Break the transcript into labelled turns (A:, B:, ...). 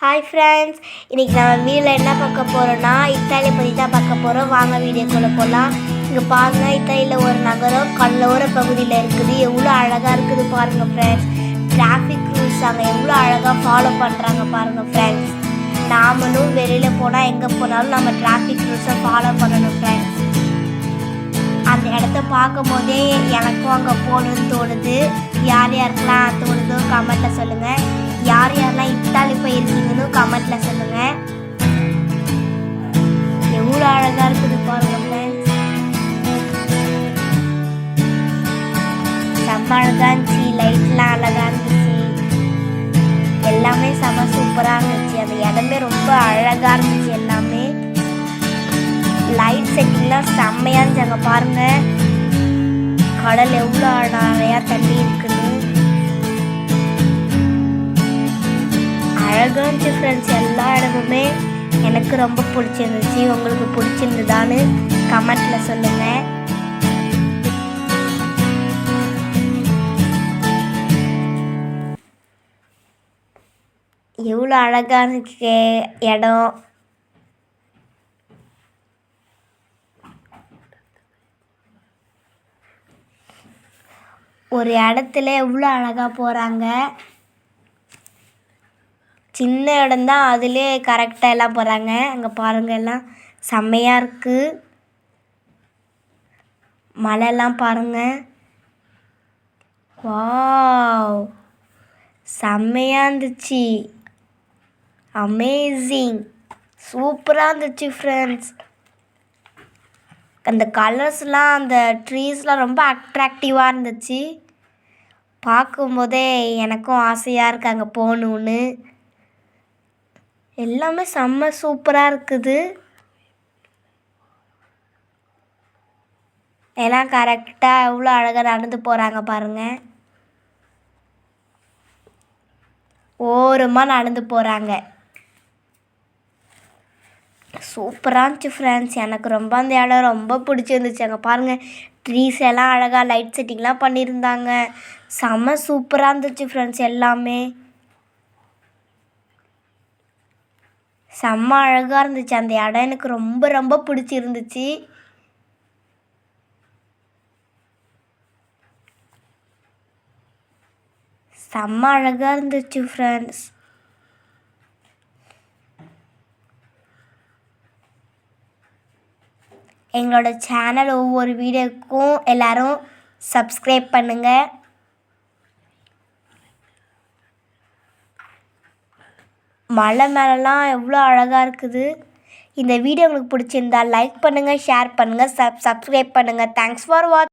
A: Hi friends இன்றைக்கி நம்ம வீடியோவில் என்ன பார்க்க போகிறோன்னா இத்தாலியை பற்றி தான் பார்க்க போகிறோம் வாங்க வீடியோக்குள்ளே போகலாம் இங்கே பாருங்க இத்தாலியில் ஒரு நகரம் கடலோர பகுதியில் இருக்குது. எவ்வளோ அழகாக இருக்குது பாருங்கள் ஃப்ரெண்ட்ஸ் டிராஃபிக் ரூல்ஸ் அங்கே எவ்வளோ அழகாக ஃபாலோ பண்ணுறாங்க பாருங்கள் ஃப்ரெண்ட்ஸ் நாமளும் வெளியில் போனால் எங்கே போனாலும் நம்ம டிராஃபிக் ரூல்ஸை ஃபாலோ பண்ணணும் ஃப்ரெண்ட்ஸ் அந்த இடத்த பார்க்கும் போதே எனக்கும் அங்கே போகணுன்னு தோணுது. யார் யாருக்கெல்லாம் தோணுதோ கமெண்ட்டில் சொல்லுங்கள் யார் யாரெல்லாம் இத்தாலி இடமே ரொம்ப அழகாக இருந்துச்சு எல்லாமே. லைட் செட்டிங்லாம் செம்மையாக இருந்துச்சு பாருங்கள் பாருங்க. கடல் எவ்வளோ நிறையா தண்ணி இருக்குன்னு. அழகாக இருந்துச்சு ஃப்ரெண்ட்ஸ் எல்லா இடமுமே. எனக்கு ரொம்ப பிடிச்சிருந்துச்சு. உங்களுக்கு பிடிச்சிருந்ததான்னு கமெண்ட்டில் சொல்லுங்கள் எவ்வளோ அழகாக இருக்கு இடம்? ஒரு இடத்துல எவ்வளோ அழகாக போகிறாங்க? சின்ன இடம்தான் அதிலே கரெக்டாக எல்லாம் போகிறாங்க. அங்கே பாருங்கள் எல்லாம் செம்மையாக இருக்குது மலைலாம் பாருங்கள் வாவ்! செம்மையாக இருந்துச்சு. அமேசிங் சூப்பராக இருந்துச்சு ஃப்ரெண்ட்ஸ் அந்த கலர்ஸ்லாம் அந்த ட்ரீஸ்லாம் ரொம்ப அட்ராக்டிவாக இருந்துச்சு. பார்க்கும்போதே எனக்கும் ஆசையாக இருக்குது அங்கே போகணுன்னு எல்லாமே செம்ம சூப்பராக இருக்குது. எல்லாம் கரெக்டாக எவ்வளோ அழகாக நடந்து போகிறாங்க பாருங்கள் ஓரமாக நடந்து போகிறாங்க சூப்பராக இருந்துச்சு ஃப்ரெண்ட்ஸ் எனக்கு ரொம்ப அந்த இடம் ரொம்ப பிடிச்சிருந்துச்சு. அங்கே பாருங்கள் ட்ரீஸ் எல்லாம் அழகாக லைட் செட்டிங்லாம் பண்ணியிருந்தாங்க. செம்ம சூப்பராக இருந்துச்சு ஃப்ரெண்ட்ஸ் எல்லாமே. செம்ம அழகாக இருந்துச்சு. அந்த இடம் எனக்கு ரொம்ப ரொம்ப பிடிச்சிருந்துச்சு. செம்ம அழகாக இருந்துச்சு ஃப்ரெண்ட்ஸ் எங்களோட சேனல் ஒவ்வொரு வீடியோக்கும் எல்லாரும் சப்ஸ்கிரைப் பண்ணுங்கள் மலை மேலெலாம் எவ்வளோ அழகாக இருக்குது. இந்த வீடியோ உங்களுக்கு பிடிச்சிருந்தா லைக் பண்ணுங்கள் ஷேர் பண்ணுங்கள் சப் சப்ஸ்கிரைப் பண்ணுங்கள் தேங்க்ஸ் ஃபார் வாட்ச்